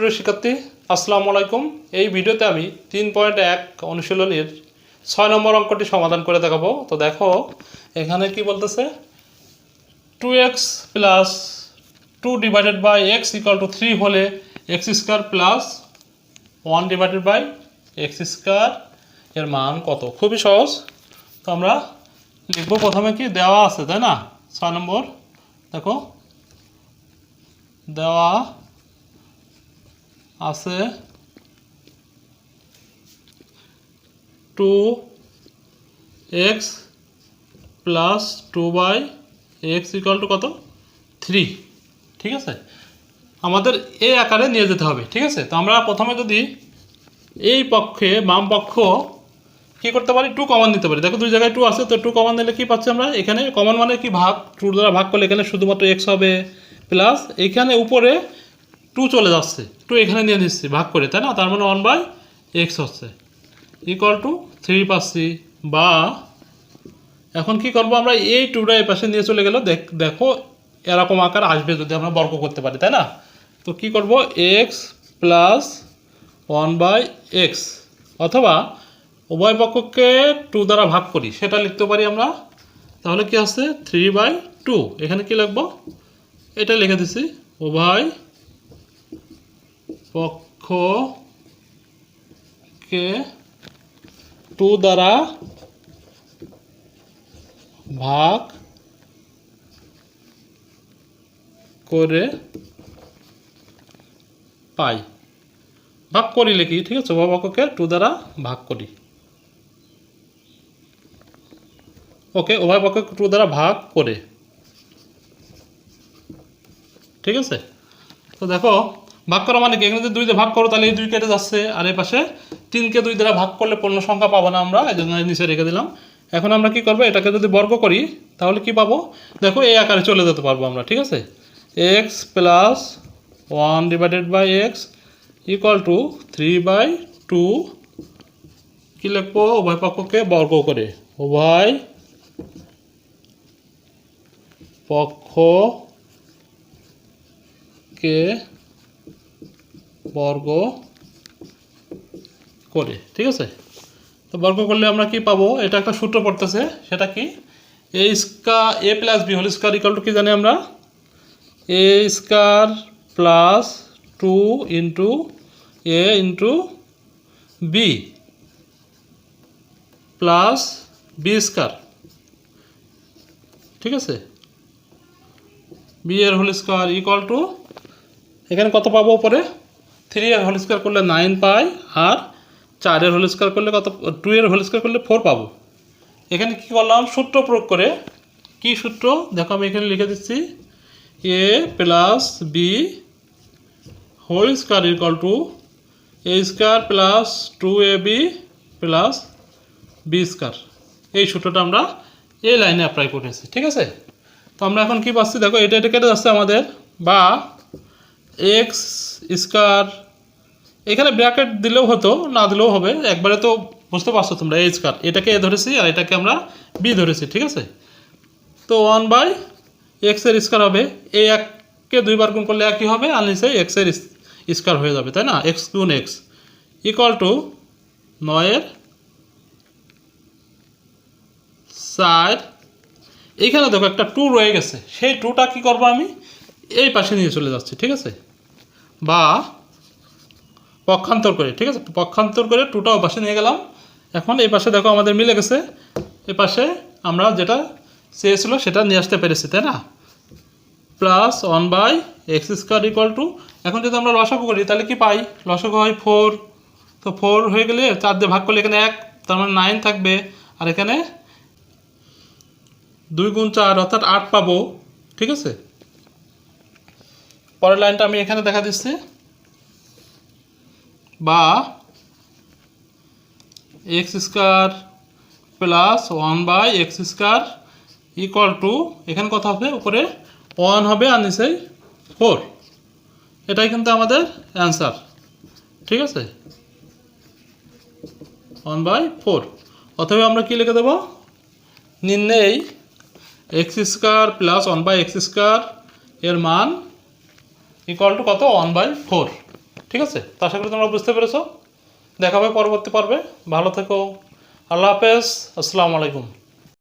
প্রিয় শিক্ষার্থী, আসসালামু আলাইকুম। এই ভিডিওতে আমি তিন পয়েন্ট এক অনুশীলনীর ছয় নম্বর অঙ্কটি সমাধান করে দেখাবো। তো দেখো, এখানে কি বলতেছে? Two x plus two divided by x equal to three হলে x square plus one divided by x square এর মান কত? খুবই সহজ। তো আমরা লিখব প্রথমে কি? দেওয়া আছে, তাই না? ছয় নম্বর। দেখো, দেওয়া আছে two x plus two by x equal to কত? থ্রি ঠিক আছে? আমাদের এই আকারে নিয়ে যেতে হবে, ঠিক আছে? তো আমরা প্রথমে যদি এই পক্ষে বাম পক্ষ কি করতে পারি? টু কমন নিতে পারি। দেখো, দুই জায়গায় টু আছে, তো টু কমন নিলে কি পাচ্ছি আমরা? এখানে কমন মানে কি? ভাগ টু দ্বারা ভাগ করলে এখানে শুধুমাত্র এক্স হবে প্লাস এখানে উপরে টু চলে যাচ্ছে। টু এখানে নিয়ে নিচ্ছি, ভাগ করে, তাই না? তার মানে ওয়ান বাই এক্স হচ্ছে। ইকুয়াল টু থ্রি পাচ্ছি বা এখন কি করব আমরা? এই টুটা এই পাশে নিয়ে চলে গেল, দেখ এরকম আকার আসবে যদি আমরা বর্গ করতে পারি, তাই না? তো কি করব? X plus one by x অথবা উভয় পক্ষকে টু দ্বারা ভাগ করি, সেটা লিখতে পারি আমরা। তাহলে কি আছে থ্রি বাই টু এখানে কি লিখব? এটা লিখে দিছি, উভয় পক্ষকে টু দ্বারা ভাগ করে পাই। ভাগ করি লিখি, ঠিক আছে? উভয় পক্ষকে টু দ্বারা ভাগ করি। ওকে, উভয় পক্ষকে টু দ্বারা ভাগ করে। ঠিক আছে? তো দেখো ভাগ করা মানে কি? এখানে যদি দুই দিয়ে ভাগ করো, তাহলে এই দুই কেটে যাচ্ছে। আর এই পাশে তিনকে দুই দ্বারা ভাগ করলে পূর্ণ সংখ্যা পাবো না আমরা, এই জন্য নিচে রেখে দিলাম। এখন আমরা কি করব? এটাকে যদি বর্গ করি, তাহলে কি পাবো? দেখো, এই আকারে চলে যেতে পারব আমরা, ঠিক আছে? X plus one divided by x equal to three by two কী লিখব? উভয় পক্ষকে বর্গ করে। উভয় পক্ষকে বর্গ করে, ঠিক আছে? তো বর্গ করলে আমরা কি পাবো? এটা একটা সূত্র পড়তেছে, সেটা কি? A square a plus b whole square equal to কি জানি আমরা? A square plus two into a into b plus b square ঠিক আছে? বি এর হোল স্কোয়ার ইকুয়াল টু এখানে কত পাবো উপরে? থ্রি এর হোল স্কোয়ার করলে নাইন পাই আর চারের হোল স্কোয়ার করলে কত টু এর হোল স্কোয়ার করলে ফোর পাবো। এখানে কি করলাম? সূত্র প্রয়োগ করে কি সূত্র? দেখো আমি এখানে লিখে দিচ্ছি a plus b whole square equal to a square plus two a b plus b square এই সূত্রটা আমরা এই লাইনে অ্যাপ্লাই করেছি, ঠিক আছে? তো আমরা এখন কি পাচ্ছি? দেখো এটা এটা কেটে যাচ্ছে আমাদের, বা এক্স স্কোয়ার এখানে ব্র্যাকেট দিলেও হতো, না দিলেও হবে। একবারে তো বুঝতে পারছ তোমরা এ স্কোয়ার এটাকে এ ধরেছি আর এটাকে আমরা বি ধরেছি, ঠিক আছে? তো ওয়ান বাই এক্সের স্কোয়ার হবে। এই এককে দুইবার গুণ করলে একই হবে, আর নিচে এক্সের স্কোয়ার হয়ে যাবে, তাই না? এক্স গুণ এক্স ইকুয়াল টু নয়ের চার এইখানে দেখো একটা টু রয়ে গেছে। সেই টুটা কি করব আমি? এই পাশে নিয়ে চলে যাচ্ছি, ঠিক আছে? বা পক্ষান্তর করে, ঠিক আছে? পক্ষান্তর করে টুটা ও পাশে নিয়ে গেলাম। এখন এই পাশে দেখো আমাদের মিলে গেছে। এই পাশে আমরা যেটা চেয়েছিল সেটা নিয়ে আসতে পেরেছি, তাই না? Plus one by x square equal to এখন যদি আমরা লসাগু করি, তাহলে কি পাই? লসাগু হয় ফোর তো ফোর হয়ে গেলে চার দিয়ে ভাগ করলে এখানে এক, তার মানে নাইন থাকবে। আর এখানে দুই গুণ চার, অর্থাৎ আট পাবো, ঠিক আছে? পরের লাইনটা আমি এখানে দেখা দিচ্ছি। বা x square plus one by x square equal to এখানে কথা হবে? উপরে ওয়ান হবে আর নিচে ফোর এটাই কিন্তু আমাদের অ্যান্সার ঠিক আছে? ওয়ান বাই ফোর অথবা আমরা কি লিখে দেবো? নির্ণয় x square plus one by x square এর মান ইকুয়াল টু কত? ওয়ান বাই ফোর ঠিক আছে? তো আশা করি তোমরা বুঝতে পেরেছ। দেখা হবে পরবর্তী পর্বে। ভালো থেকো। আল্লাহ হাফেজ। আসসালামু আলাইকুম।